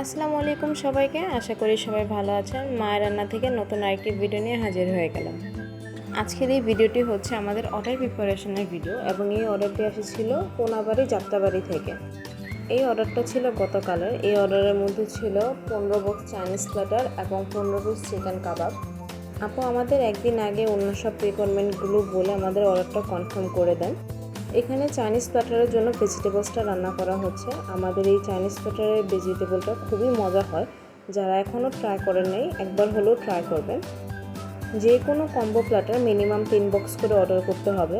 আসসালামু আলাইকুম সবাইকে। আশা করি সবাই ভালো আছেন। মায়ের রান্না থেকে নতুন আরেকটি ভিডিও নিয়ে হাজির হয়ে গেলাম। আজকের এই ভিডিওটি হচ্ছে আমাদের অর্ডার প্রিপারেশনের ভিডিও এবং এই অর্ডারটি এসেছিল কোনাবাড়ি যাত্রাবাড়ি থেকে। এই অর্ডারটা ছিল গতকালের। এই অর্ডারের মধ্যে ছিল পনেরো বক্স চাইনিজ প্ল্যাটার এবং পনেরো পিস চিকেন কাবাব আপু, আমাদের একদিন আগে অন্য সব রিকোয়ারমেন্টগুলো বলে আমাদের অর্ডারটা কনফার্ম করে দেন। এখানে চাইনিজ প্ল্যাটারের জন্য ভেজিটেবলসটা রান্না করা হচ্ছে। আমাদের এই চাইনিজ প্ল্যাটারের ভেজিটেবলটা খুবই মজা হয়। যারা এখনও ট্রাই করেন নাই, একবার হলেও ট্রাই করবেন। যে কোনো কম্বো প্ল্যাটার মিনিমাম তিন বক্স করে অর্ডার করতে হবে।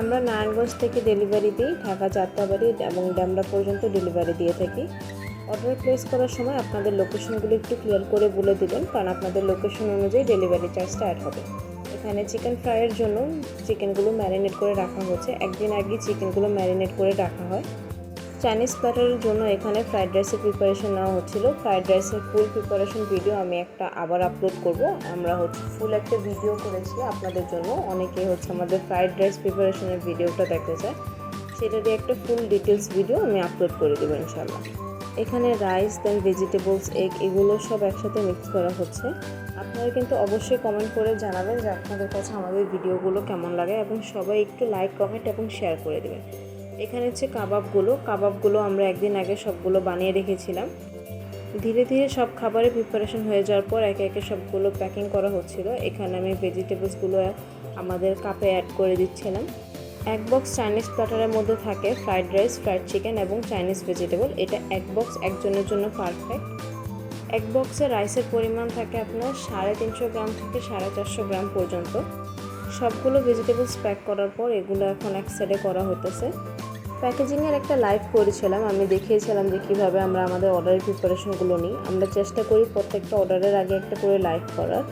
আমরা নারায়ণগঞ্জ থেকে ডেলিভারি দিই, ঢাকা যাত্রাবাড়ি এবং ড্যামরা পর্যন্ত ডেলিভারি দিয়ে থাকি। অর্ডার প্লেস করার সময় আপনাদের লোকেশনগুলো একটু ক্লিয়ার করে বলে দিবেন, কারণ আপনাদের লোকেশন অনুযায়ী ডেলিভারি চার্জটা অ্যাড হবে। এখানে চিকেন ফ্রাইয়ের জন্য চিকেনগুলো ম্যারিনেট করে রাখা হচ্ছে। একদিন আগে চিকেনগুলো ম্যারিনেট করে রাখা হয়। চাইনিজ প্ল্যাটারের জন্য এখানে ফ্রাইড রাইসের প্রিপারেশন নেওয়া হচ্ছিল। ফ্রাইড রাইসের ফুল প্রিপারেশন ভিডিও আমি একটা আবার আপলোড করব। আমরা হচ্ছে ফুল একটা ভিডিও করেছি আপনাদের জন্য। অনেকে হচ্ছে আমাদের ফ্রাইড রাইস প্রিপারেশনের ভিডিওটা দেখতে চায়। সেটারই একটা ফুল ডিটেলস ভিডিও আমি আপলোড করে দেবো ইনশাল্লাহ এখানে রাইস দেন ভেজিটেবলস এগ এগুলো সব একসাথে মিক্স করা হচ্ছে। আপনারা কিন্তু অবশ্যই কমেন্ট করে জানাবেন যে আপনাদের কাছে আমাদের ভিডিওগুলো কেমন লাগে এবং সবাই একটু লাইক কমেন্ট এবং শেয়ার করে দেবেন। এখানে হচ্ছে কাবাবগুলো। কাবাবগুলো আমরা একদিন আগে সবগুলো বানিয়ে রেখেছিলাম। ধীরে ধীরে সব খাবারের প্রিপারেশন হয়ে যাওয়ার পর একে একে সবগুলো প্যাকিং করা হচ্ছিল। এখানে আমি ভেজিটেবলসগুলো আমাদের কাপে অ্যাড করে দিচ্ছিলাম। এক বক্স চাইনিজ প্ল্যাটারের মধ্যে থাকে ফ্রাইড রাইস ফ্রাইড চিকেন এবং চাইনিজ ভেজিটেবল এটা এক বক্স একজনের জন্য পারফেক্ট এক বক্সে রাইসের পরিমাণ থাকে আপনার সাড়ে তিনশো গ্রাম থেকে সাড়ে চারশো গ্রাম পর্যন্ত। সবগুলো ভেজিটেবলস প্যাক করার পর এগুলো এখন এক সাইডে করা হতেছে প্যাকেজিংয়ের একটা লাইভ করেছিলাম, আমি দেখিয়েছিলাম যে কীভাবে আমরা আমাদের অর্ডারের প্রিপারেশনগুলো নিই। আমরা চেষ্টা করি প্রত্যেকটা অর্ডারের আগে একটা করে লাইভ করার।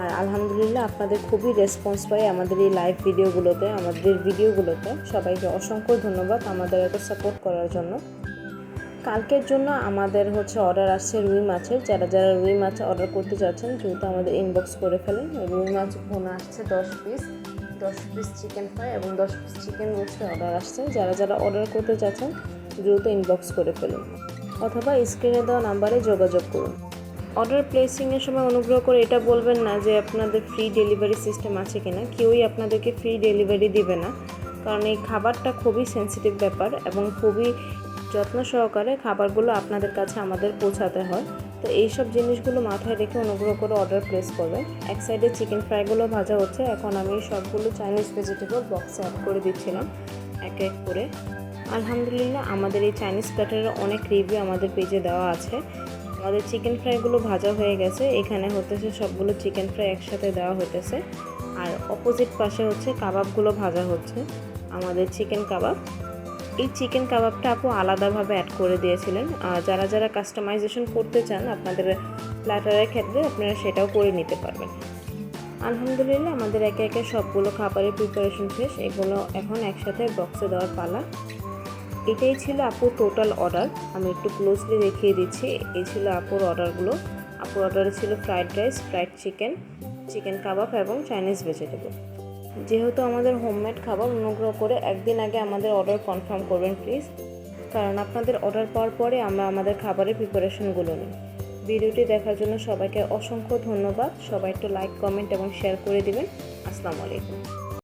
আর আলহামদুলিল্লাহ আপনাদের খুবই রেসপন্স পাই আমাদের এই লাইভ ভিডিওগুলোতে আমাদের ভিডিওগুলোতে সবাইকে অসংখ্য ধন্যবাদ আমাদের এত সাপোর্ট করার জন্য। কালকের জন্য আমাদের হচ্ছে অর্ডার আসছে রুই মাছের। যারা যারা রুই মাছ অর্ডার করতে চাচ্ছেন দ্রুত আমাদের ইনবক্স করে ফেলেন। রুই মাছ ভোনা আসছে দশ পিস দশ পিস চিকেন ফ্রাই এবং দশ পিস চিকেন রোস্টের অর্ডার আসছে। যারা যারা অর্ডার করতে চাচ্ছেন দ্রুত ইনবক্স করে ফেলুন। অথবা স্ক্রিনে দেওয়া নাম্বারে যোগাযোগ করুন। অর্ডার প্লেসিংয়ের সময় অনুগ্রহ করে এটা বলবেন না যে আপনাদের ফ্রি ডেলিভারি সিস্টেম আছে কিনা। কেউই আপনাদেরকে ফ্রি ডেলিভারি দিবে না। কারণ এই খাবারটা খুবই সেন্সিটিভ ব্যাপার এবং খুবই যত্ন সহকারে খাবারগুলো আপনাদের কাছে আমাদের পৌঁছাতে হয়। তো এইসব জিনিসগুলো মাথায় রেখে অনুগ্রহ করে অর্ডার প্লেস করবেন। এক সাইডে চিকেন ফ্রাইগুলো ভাজা হচ্ছে। এখন আমি সবগুলো চাইনিজ ভেজিটেবল বক্সে অ্যাড করে দিচ্ছিলাম। এক এক করে। আলহামদুলিল্লাহ আমাদের এই চাইনিজ প্ল্যাটারের অনেক রিভিউ আমাদের পেজে দেওয়া আছে। আমাদের চিকেন ফ্রাইগুলো ভাজা হয়ে গেছে। এখানে হতেছে সবগুলো চিকেন ফ্রাই একসাথে দেওয়া হতেছে আর অপোজিট পাশে হচ্ছে কাবাবগুলো ভাজা হচ্ছে। আমাদের চিকেন কাবাব এই চিকেন কাবাবটা আপু আলাদাভাবে অ্যাড করে দিয়েছিলেন। যারা যারা কাস্টমাইজেশন করতে চান, আপনাদের প্ল্যাটারের ক্ষেত্রে আপনারা সেটাও করে নিতে পারবেন। আলহামদুলিল্লাহ, আমাদের একে একে সবগুলো খাবারের প্রিপারেশন শেষ। এগুলো এখন একসাথে বক্সে দেওয়ার পালা। এটাই ছিল আপুর টোটাল অর্ডার আমি একটু ক্লোজলি দেখিয়ে দিচ্ছি। এই ছিল আপুর অর্ডারগুলো আপুর অর্ডারে ছিল fried rice fried chicken chicken কাবাব এবং চাইনিজ ভেজিটেবল যেহেতু আমাদের হোমমেড খাবার অনুগ্রহ করে একদিন আগে আমাদের অর্ডার কনফার্ম করবেন প্লিজ কারণ আপনাদের অর্ডার পাওয়ার পরে আমরা আমাদের খাবারের প্রিপারেশনগুলো নিই। ভিডিওটি দেখার জন্য সবাইকে অসংখ্য ধন্যবাদ। সবাই একটু লাইক কমেন্ট এবং শেয়ার করে দিবেন। আসসালামু আলাইকুম।